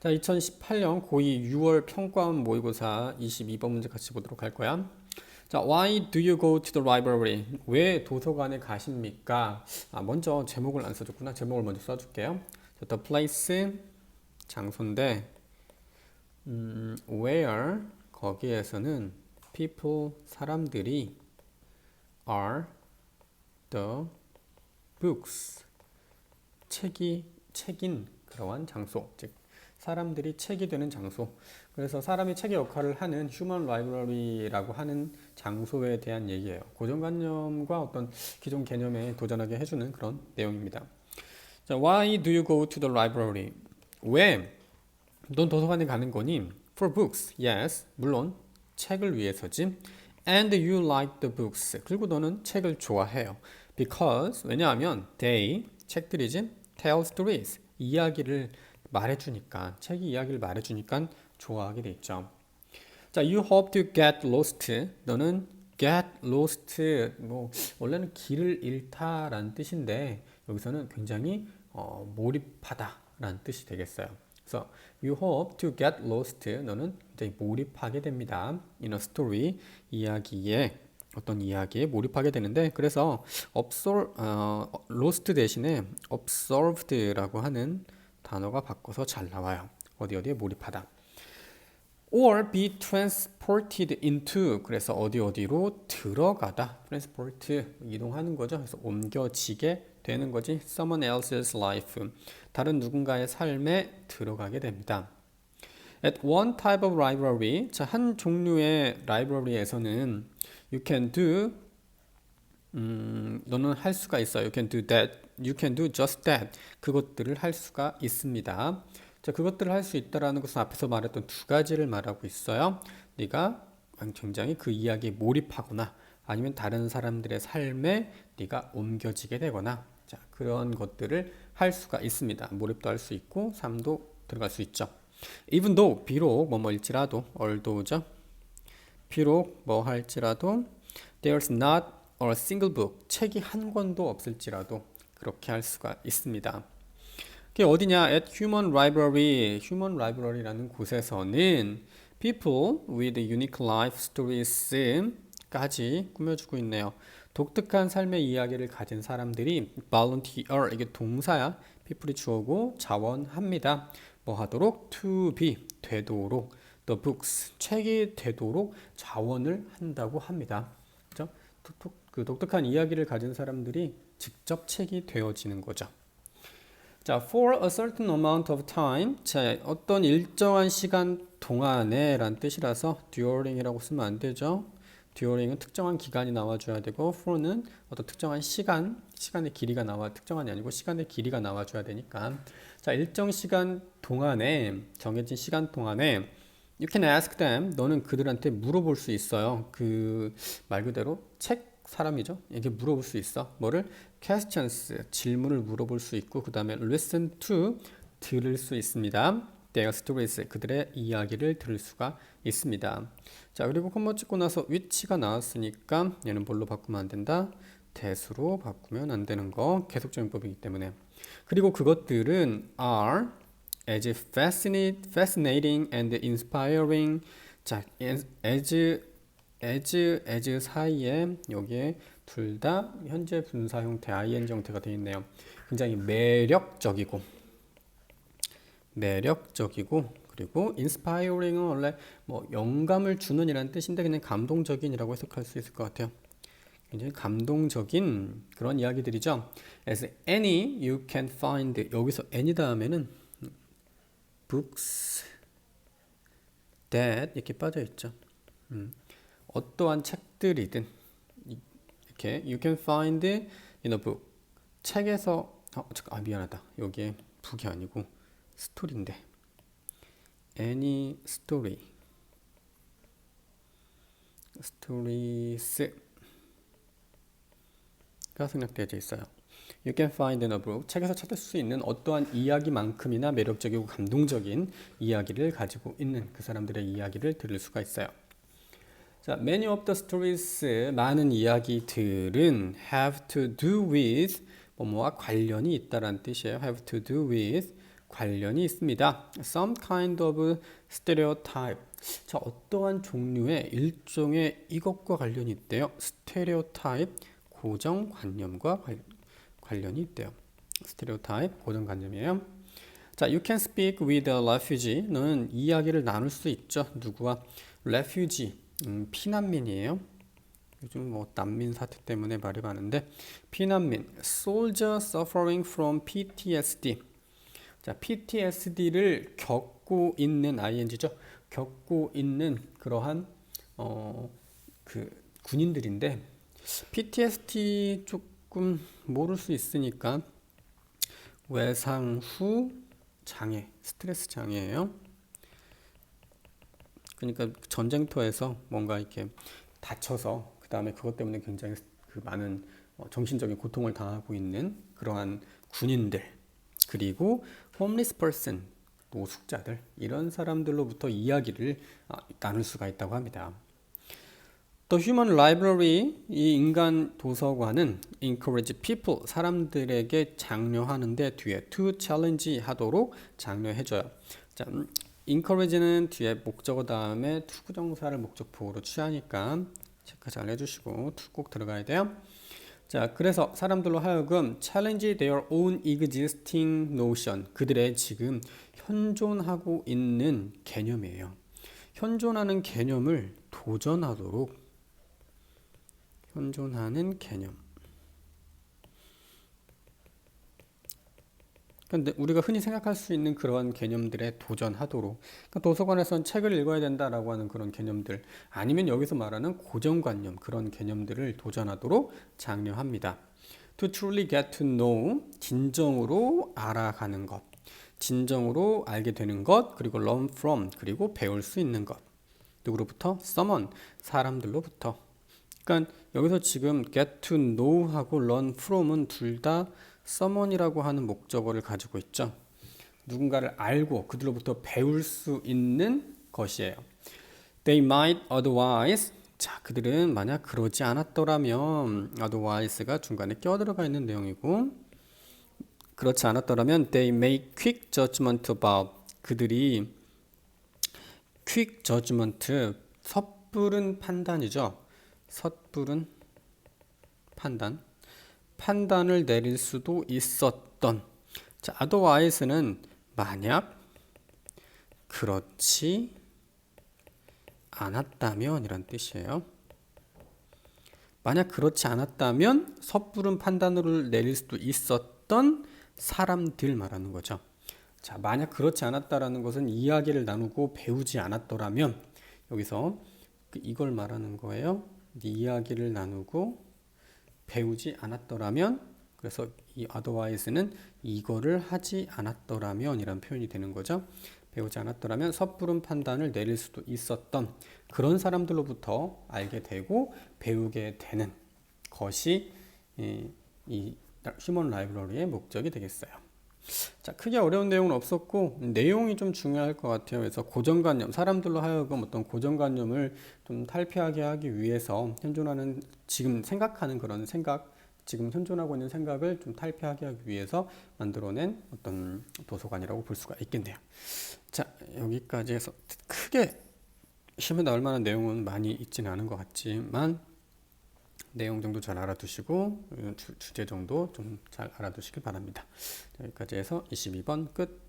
자, 2018년 고2 6월 평가원 모의고사 22번 문제 같이 보도록 할 거야. 자, why do you go to the library? 왜 도서관에 가십니까? 아, 먼저 제목을 안 써줬구나. 제목을 먼저 써줄게요. 자, the place 장소인데, 음, where 거기에서는 people 사람들이 are the books 책이 책인 그러한 장소 즉 사람들이 책이 되는 장소 그래서 사람이 책의 역할을 하는 휴먼 라이브러리라고 하는 장소에 대한 얘기예요 고정관념과 어떤 기존 개념에 도전하게 해주는 그런 내용입니다 자, Why do you go to the library? 왜? 넌 도서관에 가는 거니? For books, yes. 물론 책을 위해서지. And you like the books. 그리고 너는 책을 좋아해요. Because 왜냐하면 they 책들이지 tell stories 이야기를 말해주니까 책이 이야기를 말해주니까 좋아하게 돼 있죠. 자, you hope to get lost. 너는 get lost 뭐 원래는 길을 잃다라는 뜻인데 여기서는 굉장히 어, 몰입하다라는 뜻이 되겠어요. 그래서 you hope to get lost. 너는 굉장히 몰입하게 됩니다. in a story 이야기에 어떤 이야기에 몰입하게 되는데 그래서 absorb 어, lost 대신에 absorbed라고 하는 단어가 바꿔서 잘 나와요. 어디 어디에 몰입하다. or be transported into 그래서 어디 어디로 들어가다 transport 이동하는 거죠. 그래서 옮겨지게 되는 거지. someone else's life 다른 누군가의 삶에 들어가게 됩니다. At one type of library 자, 한 종류의 라이브러리에서는 you can do 음, 너는 할 수가 있어요. You can do that. You can do just that. 그것들을 할 수가 있습니다. 자, 그것들을 할 수 있다라는 것은 앞에서 말했던 두 가지를 말하고 있어요. 네가 굉장히 그 이야기에 몰입하거나 아니면 다른 사람들의 삶에 네가 옮겨지게 되거나 자, 그런 것들을 할 수가 있습니다. 몰입도 할 수 있고 삶도 들어갈 수 있죠. even though 비록 뭐뭐일지라도 although죠. 비록 뭐 할지라도 there's not a single book 책이 한 권도 없을지라도 그렇게 할 수가 있습니다. 그게 어디냐? At Human Library, Human Library라는 곳에서는 people with unique life stories까지 꾸며주고 있네요. 독특한 삶의 이야기를 가진 사람들이 volunteer 이게 동사야. people이 주어고 자원합니다. 뭐 하도록 to be 되도록 the books 책이 되도록 자원을 한다고 합니다. 그죠? 그 독특한 이야기를 가진 사람들이 직접 책이 되어지는 거죠. 자, for a certain amount of time. 자, 어떤 일정한 시간 동안에 란 뜻이라서 during이라고 쓰면 안 되죠. during은 특정한 기간이 나와줘야 되고 for는 어떤 특정한 시간, 시간의 길이가 나와 특정한이 아니고 시간의 길이가 나와줘야 되니까 자 일정 시간 동안에 정해진 시간 동안에 you can ask them 너는 그들한테 물어볼 수 있어요. 그 말 그대로 책 사람이죠. 이게 물어볼 수 있어. 뭐를 questions 질문을 물어볼 수 있고 그 다음에 listen to 들을 수 있습니다. their stories 그들의 이야기를 들을 수가 있습니다. 자 그리고 콤마 찍고 나서 위치가 나왔으니까 얘는 뭘로 바꾸면 안 된다. 대수로 바꾸면 안 되는 거 계속적용법이기 때문에 그리고 그것들은 are as fascinating and inspiring 자 as as as 사이에 여기에 둘 다 현재 분사 형태 ing 형태가 되어 있네요. 굉장히 매력적이고 매력적이고 그리고 inspiring은 원래 뭐 영감을 주는 이라는 뜻인데 그냥 감동적인이라고 해석할 수 있을 것 같아요. 굉장히 감동적인 그런 이야기들이죠. As any you can find 여기서 any 다음에는 books that 이렇게 빠져 있죠. 음, 어떠한 책들이든 이렇게 you can find in a book 책에서 어, 잠깐 아 미안하다 여기에 북이 아니고 스토리인데 any story stories 가 생략되어져 있어요. You can find in a book. 책에서 찾을 수 있는 어떠한 이야기만큼이나 매력적이고 감동적인 이야기를 가지고 있는 그 사람들의 이야기를 들을 수가 있어요. 자, many of the stories 많은 이야기들은 have to do with 뭐뭐와 관련이 있다라는 뜻이에요. have to do with 관련이 있습니다. Some kind of stereotype. 자, 어떠한 종류의 일종의 이것과 관련이 있대요. stereotype, 고정관념과 관, 관련이 있대요. stereotype, 고정관념이에요. 자, you can speak with a refugee. 너는 이야기를 나눌 수 있죠. 누구와? refugee, 음, 피난민이에요. 요즘 뭐 난민 사태 때문에 말이 많은데 피난민, soldier suffering from PTSD. 자, PTSD를 겪고 있는 ing죠. 겪고 있는 그러한 어 그 군인들인데 PTSD 조금 모를 수 있으니까 외상 후 장애, 스트레스 장애예요. 그러니까 전쟁터에서 뭔가 이렇게 다쳐서 그 다음에 그것 때문에 굉장히 그 많은 어, 정신적인 고통을 당하고 있는 그러한 군인들 그리고 homeless person 노숙자들 이런 사람들로부터 이야기를 아, 나눌 수가 있다고 합니다. The Human Library 이 인간 도서관은 encourage people 사람들에게 장려하는데 뒤에 to challenge 하도록 장려해줘요. 자, 음, encourage는 뒤에 목적어 다음에 투구 정사를 목적보호로 취하니까 체크 잘 해주시고 to 꼭 들어가야 돼요. 자, 그래서 사람들로 하여금 challenge their own existing notion 그들의 지금 현존하고 있는 개념이에요. 현존하는 개념을 도전하도록 현존하는 개념. 근데 우리가 흔히 생각할 수 있는 그러한 개념들에 도전하도록 그러니까 도서관에선 책을 읽어야 된다라고 하는 그런 개념들 아니면 여기서 말하는 고정관념 그런 개념들을 도전하도록 장려합니다. To truly get to know 진정으로 알아가는 것 진정으로 알게 되는 것 그리고 learn from 그리고 배울 수 있는 것 누구로부터? someone 사람들로부터 그러니까 여기서 지금 get to know하고 learn from은 둘 다 someone이라고 하는 목적어를 가지고 있죠. 누군가를 알고 그들로부터 배울 수 있는 것이에요. They might otherwise 자, 그들은 만약 그러지 않았더라면 otherwise가 중간에 껴들어가 있는 내용이고 그렇지 않았더라면 they make quick judgment about 그들이 quick judgment 섣부른 판단이죠. 섣부른 판단 판단을 내릴 수도 있었던 자, otherwise는 만약 그렇지 않았다면 이란 뜻이에요. 만약 그렇지 않았다면 섣부른 판단을 내릴 수도 있었던 사람들 말하는 거죠. 자, 만약 그렇지 않았다라는 것은 이야기를 나누고 배우지 않았더라면 여기서 그 이걸 말하는 거예요. 이야기를 나누고 배우지 않았더라면 그래서 이 otherwise는 이거를 하지 않았더라면 이란 표현이 되는 거죠. 배우지 않았더라면 섣부른 판단을 내릴 수도 있었던 그런 사람들로부터 알게 되고 배우게 되는 것이 이, 이 휴먼 라이브러리의 목적이 되겠어요. 자, 크게 어려운 내용은 없었고 내용이 좀 중요할 것 같아요. 그래서 고정관념, 사람들로 하여금 어떤 고정관념을 좀 탈피하게 하기 위해서 현존하는 지금 생각하는 그런 생각, 지금 현존하고 있는 생각을 좀 탈피하게 하기 위해서 만들어낸 어떤 도서관이라고 볼 수가 있겠네요. 자, 여기까지 해서 크게 시험에 나올 만한 내용은 많이 있지는 않은 것 같지만 내용 정도 잘 알아두시고 주, 제 정도 좀 잘 알아두시길 바랍니다. 여기까지 해서 22번 끝.